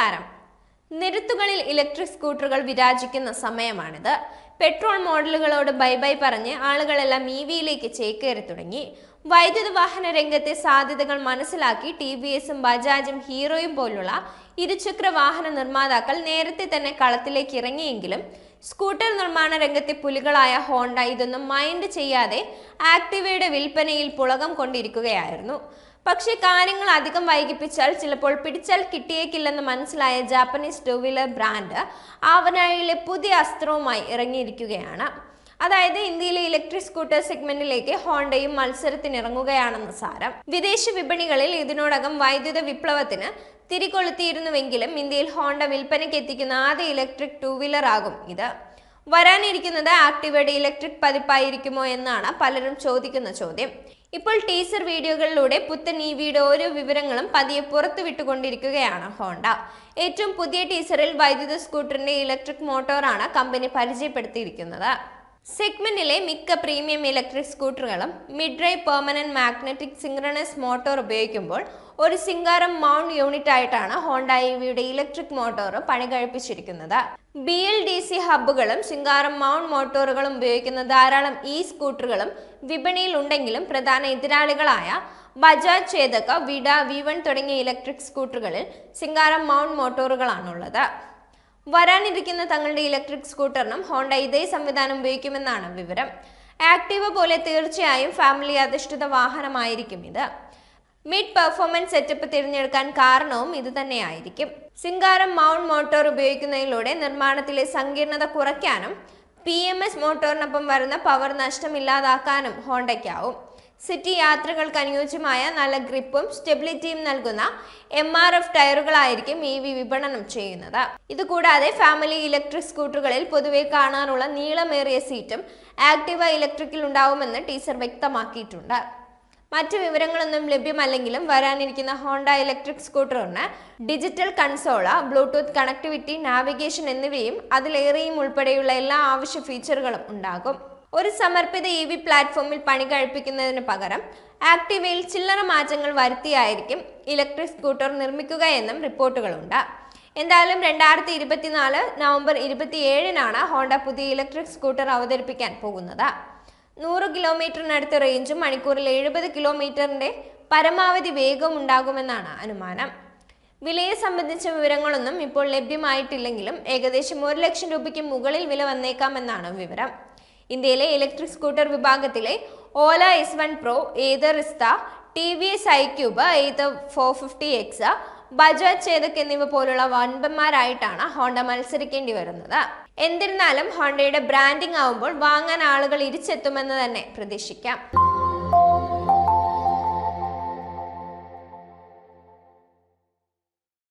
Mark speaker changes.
Speaker 1: നമസ്കാരം നിരത്തുകളിൽ ഇലക്ട്രിക് സ്കൂട്ടറുകൾ വിരാജിക്കുന്ന സമയമാണിത്. പെട്രോൾ മോഡലുകളോട് ബൈ ബൈ പറഞ്ഞ് ആളുകളെല്ലാം ഇ വിയിലേക്ക് ചേക്കേറി തുടങ്ങി. വൈദ്യുത വാഹന രംഗത്തെ സാധ്യതകൾ മനസ്സിലാക്കി ടി വി എസും ബജാജും ഹീറോയും പോലുള്ള ഇരുചക്ര വാഹന നിർമ്മാതാക്കൾ നേരത്തെ തന്നെ കളത്തിലേക്ക് ഇറങ്ങിയെങ്കിലും സ്കൂട്ടർ നിർമ്മാണ രംഗത്തെ പുലികളായ ഹോണ്ട ഇതൊന്നും മൈൻഡ് ചെയ്യാതെ ആക്ടിവയുടെ വിൽപ്പനയിൽ പുളകം കൊണ്ടിരിക്കുകയായിരുന്നു. പക്ഷേ കാര്യങ്ങൾ അധികം വൈകിപ്പിച്ചാൽ ചിലപ്പോൾ പിടിച്ചാൽ കിട്ടിയേക്കില്ലെന്ന് മനസ്സിലായ ജാപ്പനീസ് ടൂ വീലർ ബ്രാൻഡ് ആവനാഴിയിലെ പുതിയ അസ്ത്രവുമായി ഇറങ്ങിയിരിക്കുകയാണ്. അതായത് ഇന്ത്യയിലെ ഇലക്ട്രിക് സ്കൂട്ടർ സെഗ്മെന്റിലേക്ക് ഹോണ്ടയും മത്സരത്തിനിറങ്ങുകയാണെന്ന് സാരം. വിദേശ വിപണികളിൽ ഇതിനോടകം വൈദ്യുത വിപ്ലവത്തിന് തിരികൊളുത്തിയിരുന്നുവെങ്കിലും ഇന്ത്യയിൽ ഹോണ്ട വിൽപ്പനയ്ക്ക് എത്തിക്കുന്ന ആദ്യ ഇലക്ട്രിക് ടൂ വീലർ ആകും ഇത്. വരാനിരിക്കുന്നത് ആക്ടിവയുടെ ഇലക്ട്രിക് പതിപ്പായിരിക്കുമോ എന്നാണ് പലരും ചോദിക്കുന്ന ചോദ്യം. ഇപ്പോൾ ടീസർ വീഡിയോകളിലൂടെ പുത്തൻ ഈ വീഡിയോ ഓരോ വിവരങ്ങളും പതിയെ പുറത്തുവിട്ടുകൊണ്ടിരിക്കുകയാണ് ഹോണ്ട. ഏറ്റവും പുതിയ ടീസറിൽ വൈദ്യുത സ്കൂട്ടറിന്റെ ഇലക്ട്രിക് മോട്ടോറാണ് കമ്പനി പരിചയപ്പെടുത്തിയിരിക്കുന്നത്. സെഗ്മെന്റിലെ മിക്ക premium electric സ്കൂട്ടറുകളും mid drive permanent magnetic synchronous motor ഉപയോഗിക്കുമ്പോൾ ഒരു സിംഗാരം മൗണ്ട് യൂണിറ്റ് ആയിട്ടാണ് ഹോണ്ട ഇവിയുടെ ഇലക്ട്രിക് മോട്ടോർ പണി കഴിപ്പിച്ചിരിക്കുന്നത് ബി എൽ ഡി സി ഹബ്ബുകളും സിംഗാരം മൗണ്ട് മോട്ടോറുകളും ഉപയോഗിക്കുന്ന ധാരാളം ഇ സ്കൂട്ടറുകളും വിപണിയിൽ ഉണ്ടെങ്കിലും പ്രധാന എതിരാളികളായ ബജാജ് ചേതക വിഡ വി തുടങ്ങിയ ഇലക്ട്രിക് സ്കൂട്ടറുകളിൽ സിംഗാരം മൗണ്ട് മോട്ടോറുകളാണുള്ളത്. വരാനിരിക്കുന്ന തങ്ങളുടെ ഇലക്ട്രിക് സ്കൂട്ടറിനും ഹോണ്ട ഇതേ സംവിധാനം ഉപയോഗിക്കുമെന്നാണ് വിവരം. ആക്ടീവ പോലെ തീർച്ചയായും ഫാമിലി അധിഷ്ഠിത വാഹനമായിരിക്കും ഇത്. മിഡ് പെർഫോമൻസ് സെറ്റപ്പ് തിരഞ്ഞെടുക്കാൻ കാരണവും ഇത് തന്നെയായിരിക്കും. സിംഗാരം മൗണ്ട് മോട്ടോർ ഉപയോഗിക്കുന്നതിലൂടെ നിർമ്മാണത്തിലെ സങ്കീർണത കുറയ്ക്കാനും പി എം എസ് മോട്ടോറിനൊപ്പം വരുന്ന പവർ നഷ്ടമില്ലാതാക്കാനും ഹോണ്ടയ്ക്കാവും. സിറ്റി യാത്രകൾക്ക് അനുയോജ്യമായ നല്ല ഗ്രിപ്പും സ്റ്റെബിലിറ്റിയും നൽകുന്ന എം ആർ എഫ് ടയറുകളായിരിക്കും ഇ വി വിപണനം ചെയ്യുന്നത്. ഇതുകൂടാതെ ഫാമിലി ഇലക്ട്രിക് സ്കൂട്ടറുകളിൽ പൊതുവെ കാണാനുള്ള നീളമേറിയ സീറ്റും ആക്ടിവ ഇലക്ട്രിക്കിൽ ഉണ്ടാവുമെന്ന് ടീച്ചർ വ്യക്തമാക്കിയിട്ടുണ്ട്. മറ്റ് വിവരങ്ങളൊന്നും ലഭ്യമല്ലെങ്കിലും വരാനിരിക്കുന്ന Honda electric സ്കൂട്ടറിന് digital console Bluetooth connectivity navigation എന്നിവയും അതിലേറെയും ഉൾപ്പെടെയുള്ള എല്ലാ ആവശ്യ ഫീച്ചറുകളും ഉണ്ടാകും. ഒരു സമർപ്പിത ഇ വി പ്ലാറ്റ്ഫോമിൽ പണി കഴിപ്പിക്കുന്നതിന് പകരം ആക്ടിവയിൽ ചില്ലറ മാറ്റങ്ങൾ വരുത്തിയായിരിക്കും ഇലക്ട്രിക് സ്കൂട്ടർ നിർമ്മിക്കുക എന്നും റിപ്പോർട്ടുകളുണ്ട്. എന്തായാലും രണ്ടായിരത്തി ഇരുപത്തിനാല് നവംബർ ഇരുപത്തിയേഴിനാണ് ഹോണ്ട പുതിയ ഇലക്ട്രിക് സ്കൂട്ടർ അവതരിപ്പിക്കാൻ പോകുന്നത്. നൂറ് കിലോമീറ്ററിനടുത്ത് റേഞ്ചും മണിക്കൂറിൽ എഴുപത് കിലോമീറ്ററിന്റെ പരമാവധി വേഗവും ഉണ്ടാകുമെന്നാണ് അനുമാനം. വിലയെ സംബന്ധിച്ച വിവരങ്ങളൊന്നും ഇപ്പോൾ ലഭ്യമായിട്ടില്ലെങ്കിലും ഏകദേശം ഒരു ലക്ഷം രൂപയ്ക്ക് മുകളിൽ വില വന്നേക്കാമെന്നാണ് വിവരം. ഇന്ത്യയിലെ ഇലക്ട്രിക് സ്കൂട്ടർ വിഭാഗത്തിലെ Ola S one pro Ather Rizta T V S I cube Ather four fifty X Bajaj Chetak എന്നിവ പോലുള്ള വൻപന്മാരായിട്ടാണ് ഹോണ്ട മത്സരിക്കേണ്ടി വരുന്നത്. എന്നിരുന്നാലും ഹോണ്ടയുടെ ബ്രാൻഡിംഗ് ആവുമ്പോൾ വാങ്ങാൻ ആളുകൾ ഇരിച്ചെത്തുമെന്ന് തന്നെ പ്രതീക്ഷിക്കാം.